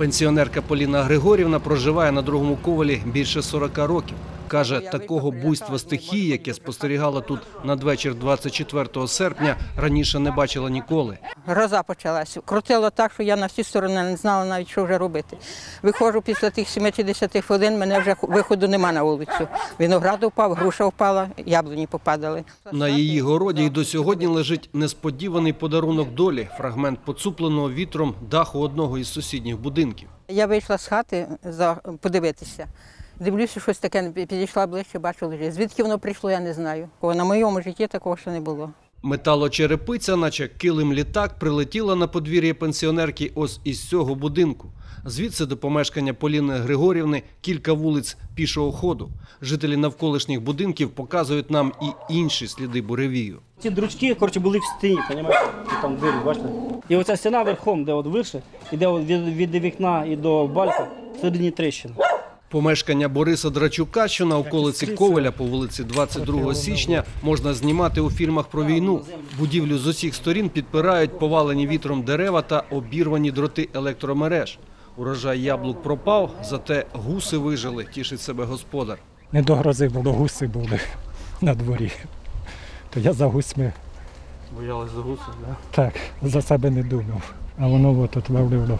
Пенсіонерка Поліна Григорівна проживає на другому ковалі більше 40 років. Каже, такого буйства стихії, яке спостерігала тут надвечір 24 серпня, раніше не бачила ніколи. Гроза почалася. Крутило так, що я на всі сторони не знала навіть, що вже робити. Виходжу після тих 70 хвилин, мене вже виходу нема на вулицю. Виноград впав, груша впала, яблуні попадали. На її городі й до сьогодні лежить несподіваний подарунок долі – фрагмент поцупленого вітром даху одного із сусідніх будинків. Я вийшла з хати за, подивитися. Дивлюся, щось таке, підійшла ближче, бачу лежить. Звідки воно прийшло, я не знаю. Бо на моєму житті такого ще не було. Металочерепиця, наче килим літак, прилетіла на подвір'я пенсіонерки ось із цього будинку. Звідси до помешкання Поліни Григорівни кілька вулиць пішого ходу. Жителі навколишніх будинків показують нам і інші сліди буревію. Ці дручки, коротше, були в стіні, розумієте? Там двері, бачите? І оця стіна верхом, де от вище, іде від, від вікна і до балька, всередині тріщина. Помешкання Бориса Драчука, що на околиці Ковеля по вулиці 22 січня, можна знімати у фільмах про війну. Будівлю з усіх сторін підпирають повалені вітром дерева та обірвані дроти електромереж. Урожай яблук пропав, зате гуси вижили, тішить себе господар. Не до грози було, гуси були на дворі. То я за гусьми Боялись за гуси, да? так, за себе не думав. А воно от отвалило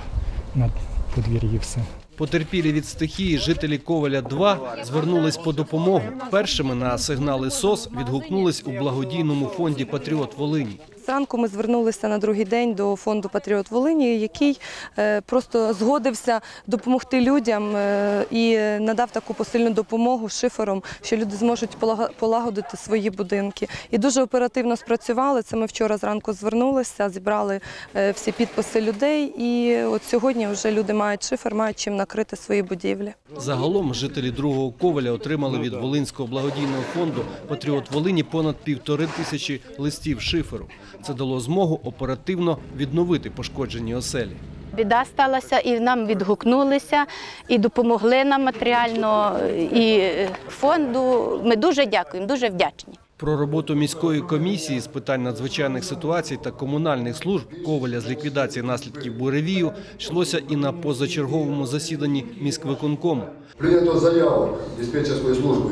на подвір'ї все. Потерпілі від стихії жителі Ковеля 2 звернулись по допомогу. Першими на сигнали СОС відгукнулись у благодійному фонді Патріот Волині. Зранку ми звернулися на другий день до фонду Патріот Волині, який е, просто згодився допомогти людям е, і надав таку посильну допомогу шифером, що люди зможуть полагодити свої будинки. І дуже оперативно спрацювали. Це ми вчора зранку звернулися, зібрали е, всі підписи людей. І от сьогодні вже люди мають шифер, мають чим накрити свої будівлі. Загалом жителі другого Ковеля отримали від Волинського благодійного фонду Патріот Волині понад півтори тисячі листів шиферу. Це дало змогу оперативно відновити пошкоджені оселі. Біда сталася, і нам відгукнулися, і допомогли нам матеріально, і фонду. Ми дуже дякуємо, дуже вдячні. Про роботу міської комісії з питань надзвичайних ситуацій та комунальних служб Ковеля з ліквідації наслідків буревію йшлося і на позачерговому засіданні міськвиконкому. Прийнято заяву диспетчерської служби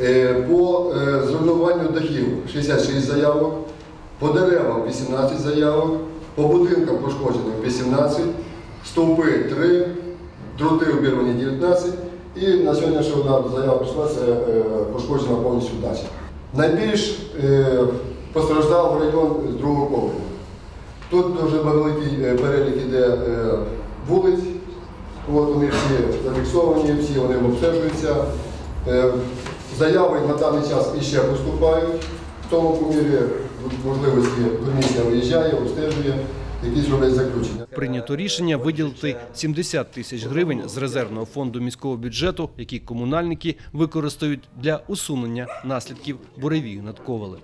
Е, по е, зруйнуванню дахів 66 заявок, по деревам 18 заявок, по будинкам пошкоджених 18, стовпи 3, дроти обірвані 19 і на сьогодні ще одна заява прийшла, це е, пошкоджена повністю дача. Найбільш е, постраждав район другого поверху. Тут дуже великий е, перелік іде вулиць, От вони всі зафіксовані, всі вони обстежуються. Заяви на даний час іще поступають. В тому помірі можливості комісія виїжджає, обстежує, якісь роблять заключення. Прийнято рішення виділити 70 тисяч гривень з резервного фонду міського бюджету, які комунальники використають для усунення наслідків буревію над Ковелем.